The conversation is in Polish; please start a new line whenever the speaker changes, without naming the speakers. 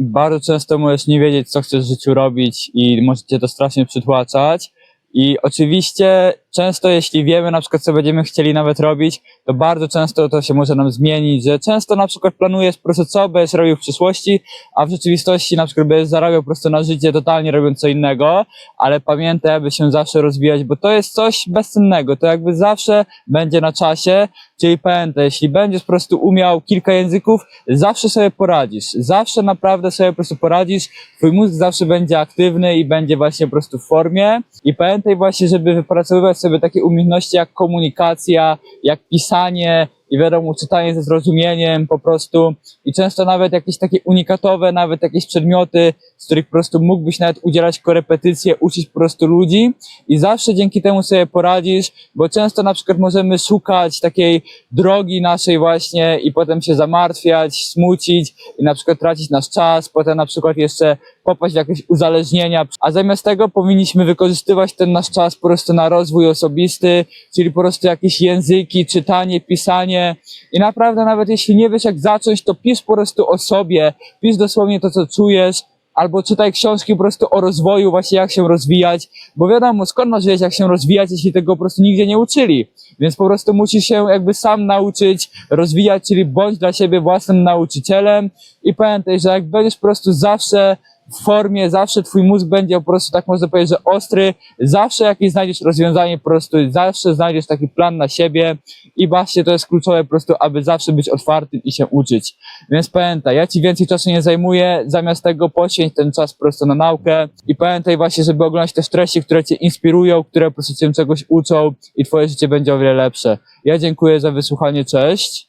bardzo często możesz nie wiedzieć, co chcesz w życiu robić i może cię to strasznie przytłaczać. I oczywiście często jeśli wiemy na przykład, co będziemy chcieli nawet robić, to bardzo często to się może nam zmienić, że często na przykład planujesz po prostu, co będziesz robił w przyszłości, a w rzeczywistości na przykład będziesz zarabiał po prostu na życie totalnie robiąc co innego, ale pamiętaj, aby się zawsze rozwijać, bo to jest coś bezcennego, to jakby zawsze będzie na czasie, czyli pamiętaj, jeśli będziesz po prostu umiał kilka języków, zawsze sobie poradzisz, zawsze naprawdę sobie po prostu poradzisz, twój mózg zawsze będzie aktywny i będzie właśnie po prostu w formie. I pamiętaj właśnie, żeby wypracowywać sobie takie umiejętności jak komunikacja, jak pisanie i wiadomo, czytanie ze zrozumieniem po prostu. I często nawet jakieś takie unikatowe, nawet jakieś przedmioty, z których po prostu mógłbyś nawet udzielać korepetycje, uczyć po prostu ludzi. I zawsze dzięki temu sobie poradzisz, bo często na przykład możemy szukać takiej drogi naszej właśnie i potem się zamartwiać, smucić i na przykład tracić nasz czas, potem na przykład jeszcze popaść w jakieś uzależnienia, a zamiast tego powinniśmy wykorzystywać ten nasz czas po prostu na rozwój osobisty, czyli po prostu jakieś języki, czytanie, pisanie. I naprawdę nawet jeśli nie wiesz jak zacząć, to pisz po prostu o sobie, pisz dosłownie to, co czujesz, albo czytaj książki po prostu o rozwoju, właśnie jak się rozwijać, bo wiadomo, skąd masz wiedzieć, jak się rozwijać, jeśli tego po prostu nigdzie nie uczyli. Więc po prostu musisz się jakby sam nauczyć rozwijać, czyli bądź dla siebie własnym nauczycielem. I pamiętaj, że jak będziesz po prostu zawsze w formie, zawsze twój mózg będzie po prostu, tak można powiedzieć, że ostry, zawsze jakieś znajdziesz rozwiązanie, po prostu zawsze znajdziesz taki plan na siebie i właśnie to jest kluczowe po prostu, aby zawsze być otwartym i się uczyć. Więc pamiętaj, ja ci więcej czasu nie zajmuję, zamiast tego poświęć ten czas po prostu na naukę i pamiętaj właśnie, żeby oglądać też treści, które cię inspirują, które po prostu cię czegoś uczą i twoje życie będzie o wiele lepsze. Ja dziękuję za wysłuchanie, cześć.